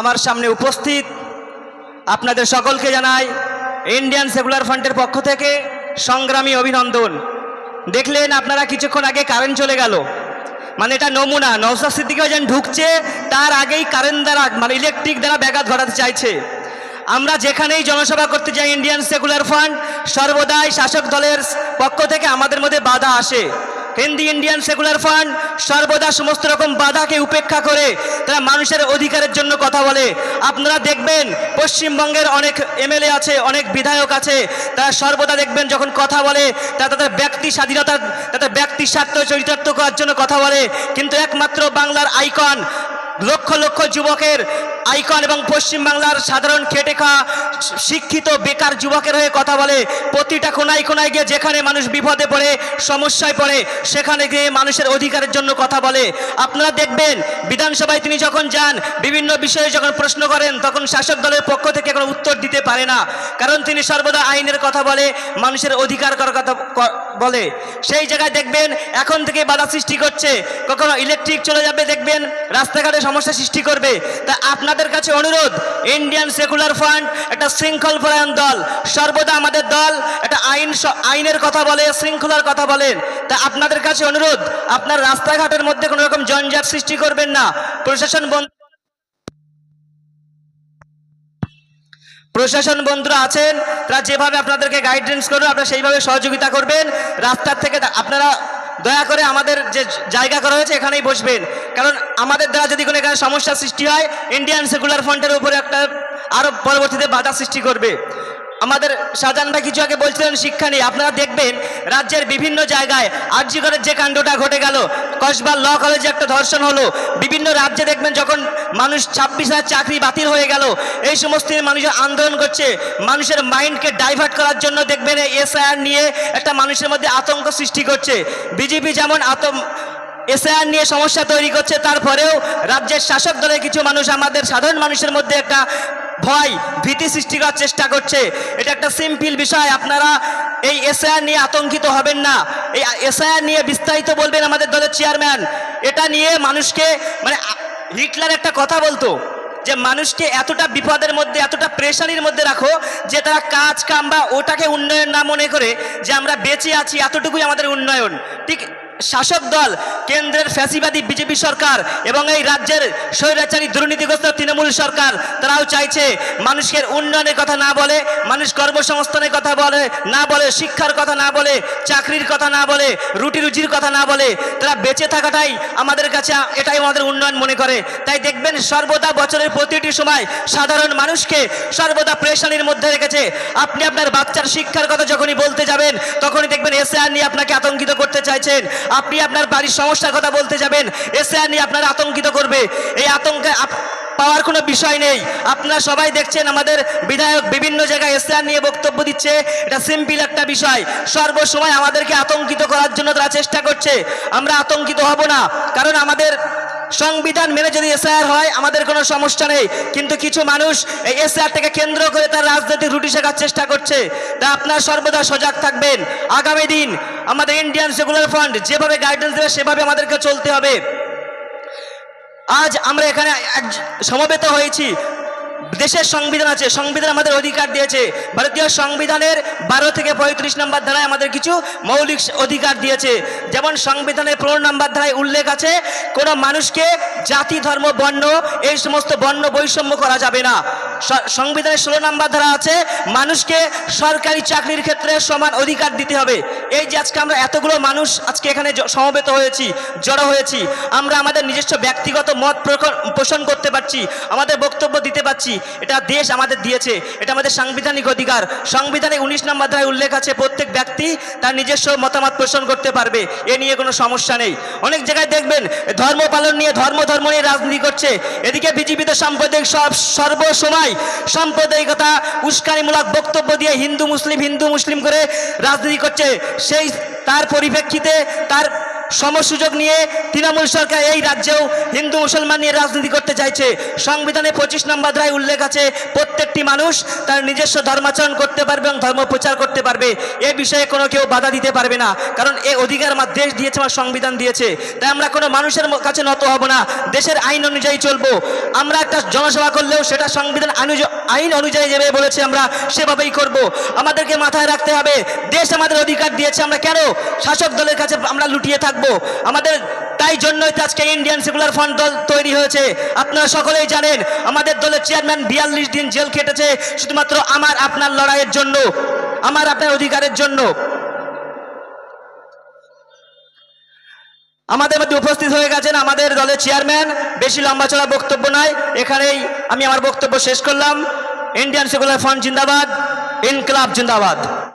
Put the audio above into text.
আমার সামনে উপস্থিত আপনাদের সকলকে জানাই ইন্ডিয়ান সেকুলার ফ্রন্টের পক্ষ থেকে সংগ্রামী অভিনন্দন। দেখলেন আপনারা কিছুক্ষণ আগে কারেন্ট চলে গেল। মানে এটা নমুনা নৌসা সিদ্দিকিও যেন ঢুকছে, তার আগেই কারেন্ট দ্বারা মানে ইলেকট্রিক দ্বারা ব্যাঘাত ঘটাতে চাইছে। আমরা যেখানেই জনসভা করতে যাই ইন্ডিয়ান সেকুলার ফান্ড সর্বদাই শাসক দলের পক্ষ থেকে আমাদের মধ্যে বাধা আসে। হিন্দি ইন্ডিয়ান সেকুলার ফান্ড সর্বদা সমস্ত রকম বাধাকে উপেক্ষা করে তারা মানুষের অধিকারের জন্য কথা বলে। আপনারা দেখবেন পশ্চিমবঙ্গের অনেক এমএলএ আছে, অনেক বিধায়ক আছে, তারা সর্বদা দেখবেন যখন কথা বলে, তারা তাদের ব্যক্তি স্বাধীনতা, তাদের ব্যক্তি স্বার্থ, চরিতার্থ করার জন্য কথা বলে। কিন্তু একমাত্র বাংলার আইকন লক্ষ লক্ষ যুবকের আইকন এবং পশ্চিমবাংলার সাধারণ খেটে খাওয়া শিক্ষিত বেকার যুবকের হয়ে কথা বলে, প্রতিটা কোনায় কোনায় গিয়ে যেখানে মানুষ বিপদে পড়ে, সমস্যায় পড়ে, সেখানে গিয়ে মানুষের অধিকারের জন্য কথা বলে। আপনারা দেখবেন, বিধানসভায় তিনি যখন যান, বিভিন্ন বিষয়ে যখন প্রশ্ন করেন, তখন শাসক দলের পক্ষ থেকে কোনো উত্তর দিতে পারে না। কারণ তিনি সর্বদা আইনের কথা বলে, মানুষের অধিকার করার কথা বলে। সেই জায়গায় দেখবেন, এখন থেকে বাধা সৃষ্টি করছে। কখনো ইলেকট্রিক চলে যাবে, দেখবেন, রাস্তাঘাটে সমস্যা সৃষ্টি করবে। তা আপনাদের কাছে অনুরোধ ইন্ডিয়ান সেকুলার ফান্ড একটা শৃঙ্খল পরায়ণ দল, সর্বদা আমাদের দল, একটা আইন আইনের কথা বলে, শৃঙ্খলার কথা বলেন তা আপনাদের কাছে অনুরোধ, আপনার রাস্তাঘাটের মধ্যে কোনো রকম জঞ্জাট সৃষ্টি করবেন না। প্রশাসন বন্ধ প্রশাসন বন্ধুরা আছেন, তারা যেভাবে আপনাদেরকে গাইডেন্স করবে, আপনারা সেইভাবে সহযোগিতা করবেন। রাস্তার থেকে আপনারা দয়া করে আমাদের যে জায়গা করা হয়েছে এখানেই বসবেন। কারণ আমাদের দ্বারা যদি কোনো এখানে সমস্যা সৃষ্টি হয় ইন্ডিয়ান সেকুলার ফ্রন্টের উপরে একটা আরও পরবর্তীতে বাধা সৃষ্টি করবে। আমাদের শাহজাহান ভাই কিছু আগে বলছিলেন, শিক্ষা নিয়ে। আপনারা দেখবেন রাজ্যের বিভিন্ন জায়গায় আর্যিকরের যে কাণ্ডটা ঘটে গেল কসবা ল কলেজে একটা ধর্ষণ হলো, বিভিন্ন রাজ্যে দেখবেন যখন মানুষ ছাব্বিশ হাজার চাকরি বাতিল হয়ে গেল, এই সমস্ত নিয়ে মানুষ আন্দোলন করছে, মানুষের মাইন্ডকে ডাইভার্ট করার জন্য দেখবেন এসআইআর নিয়ে একটা মানুষের মধ্যে আতঙ্ক সৃষ্টি করছে। বিজেপি যেমন আতঙ্ক এসআইআর নিয়ে সমস্যা তৈরি করছে, তারপরেও রাজ্যের শাসক দলের কিছু মানুষ, আমাদের সাধারণ মানুষের মধ্যে একটা ভয়, ভীতি সৃষ্টি করার চেষ্টা করছে। এটা একটা সিম্পল বিষয়, আপনারা এই এসআইআর নিয়ে আতঙ্কিত হবেন না। এই এসআইআর নিয়ে বিস্তারিত বলবেন আমাদের দলের চেয়ারম্যান এটা নিয়ে মানুষকে মানে হিটলার একটা কথা বলতো, যে মানুষকে এতটা বিপদের মধ্যে, এতটা প্রেশানির মধ্যে রাখো, যে তারা কাজ কাম বা ওটাকে উন্নয়ন না মনে করে, যে আমরা বেঁচে আছি, এতটুকুই আমাদের উন্নয়ন। ঠিক শাসক দল, কেন্দ্রের ফ্যাসিবাদী বিজেপি সরকার এবং এই রাজ্যের স্বৈরাচারী দুর্নীতিগ্রস্ত তৃণমূল সরকার, তারাও চাইছে মানুষের উন্নয়নের কথা না বলে, মানুষ কর্মসংস্থানের কথা বলে, না বলে, শিক্ষার কথা না বলে, চাকরির কথা না বলে, রুটি রুজির কথা না বলে, তারা বেঁচে থাকাটাই আমাদের কাছে এটাই আমাদের উন্নয়ন মনে করে। তাই দেখবেন সর্বদা বছরের প্রতিটি সময় সাধারণ মানুষকে সর্বদা প্রেশানির মধ্যে রেখেছে। আপনি আপনার বাচ্চার শিক্ষার কথা যখনই বলতে যাবেন, তখনই দেখবেন এসআর নিয়ে আপনাকে আতঙ্কিত করতে চাইছেন। আপনি আপনার বাড়ির সমস্যার কথা বলতে যাবেন। এসে আনি আপনার আতঙ্কিত করবে। এই আতঙ্কে পাওয়ার কোনো বিষয় নেই। আপনারা সবাই দেখছেন আমাদের বিধায়ক বিভিন্ন জায়গায় এসআর নিয়ে বক্তব্য দিচ্ছে। এটা সিম্পল একটা বিষয়। সর্বসময় আমাদেরকে আতঙ্কিত করার জন্য তারা চেষ্টা করছে। আমরা আতঙ্কিত হব না। কারণ আমাদের সংবিধান মেনে যদি এসআইআর হয়, আমাদের কোনো সমস্যা নেই। কিন্তু কিছু মানুষ এই এসআইআরটাকে কেন্দ্র করে তার রাজনৈতিক রুটি শেখার চেষ্টা করছে। তা আপনার সর্বদা সজাগ থাকবেন। আগামী দিন আমাদের ইন্ডিয়ান সেকুলার ফান্ড যেভাবে গাইডেন্স দেবে, সেভাবে আমাদেরকে চলতে হবে। আজ আমরা এখানে সমবেত হয়েছি। দেশের সংবিধান আছে, সংবিধান আমাদের অধিকার দিয়েছে। ভারতীয় সংবিধানের বারো থেকে পঁয়ত্রিশ নম্বর ধারায় আমাদের কিছু মৌলিক অধিকার দিয়েছে। যেমন সংবিধানের পনেরো নম্বর ধারায় উল্লেখ আছে, কোনো মানুষকে জাতি, ধর্ম, বর্ণ, এই সমস্ত বর্ণ বৈষম্য করা যাবে না। সংবিধানের ষোলো নম্বর ধারা আছে, মানুষকে সরকারি চাকরির ক্ষেত্রে সমান অধিকার দিতে হবে। এই যে আজকে আমরা এতগুলো মানুষ আজকে এখানে সমবেত হয়েছি, জড়ো হয়েছি, আমরা আমাদের নিজস্ব ব্যক্তিগত মত পোষণ করতে পারছি, আমাদের বক্তব্য দিতে পারছি এটা দেশ আমাদের দিয়েছে, এটা আমাদের সাংবিধানিক অধিকার। সংবিধানে উনিশ নম্বর ধারায় উল্লেখ আছে, প্রত্যেক ব্যক্তি তার নিজস্ব মতামত পোষণ করতে পারবে, এ নিয়ে কোনো সমস্যা নেই। অনেক জায়গায় দেখবেন, ধর্ম পালন নিয়ে, ধর্ম ধর্ম নিয়ে রাজনীতি করছে। এদিকে বিজেপিতে সাম্প্রদায়িক সব সর্বসময় সাম্প্রদায়িকতা, উস্কানিমূলক বক্তব্য দিয়ে হিন্দু, মুসলিম হিন্দু, মুসলিম করে রাজনীতি করছে। সেই, তার পরিপ্রেক্ষিতে তার সমসুযোগ নিয়ে তৃণমূল সরকার এই রাজ্যেও হিন্দু মুসলমান নিয়ে রাজনীতি করতে চাইছে। সংবিধানে পঁচিশ নম্বর ধারায় উল্লেখ আছে, প্রত্যেকটি মানুষ তার নিজস্ব ধর্মাচরণ করতে পারবে এবং ধর্ম প্রচার করতে পারবে। এ বিষয়ে কোনো কেউ বাধা দিতে পারবে না, কারণ এ অধিকার আমার দেশ দিয়েছে, আমার সংবিধান দিয়েছে। তাই আমরা কোনো মানুষের কাছে নত হব না, দেশের আইন অনুযায়ী চলবো। আমরা একটা জনসভা করলেও সেটা সংবিধান আইন অনুযায়ী যেভাবে বলেছে আমরা, সেভাবেই করব। আমাদেরকে মাথায় রাখতে হবে, দেশ আমাদের অধিকার দিয়েছে, আমরা কেন শাসক দলের কাছে আমরা লুটিয়ে থাকব? আমাদের তাই জন্যই তো আজকে ইন্ডিয়ান সেকুলার ফ্রন্ট দল তৈরি হয়েছে। আপনারা সকলেই জানেন, আমাদের দলের চেয়ারম্যান বিয়াল্লিশ দিন জেল খেটেছে, শুধুমাত্র আমার, আপনার লড়াইয়ের জন্য, আমার, আপনার অধিকারের জন্য। আমাদের মধ্যে উপস্থিত হয়ে গেছেন আমাদের দলের চেয়ারম্যান বেশি লম্বা চড়া বক্তব্য নয়, এখানেই আমি আমার বক্তব্য শেষ করলাম। ইন্ডিয়ান সেকুলার ফ্রন্ট জিন্দাবাদ ইনকলাব জিন্দাবাদ।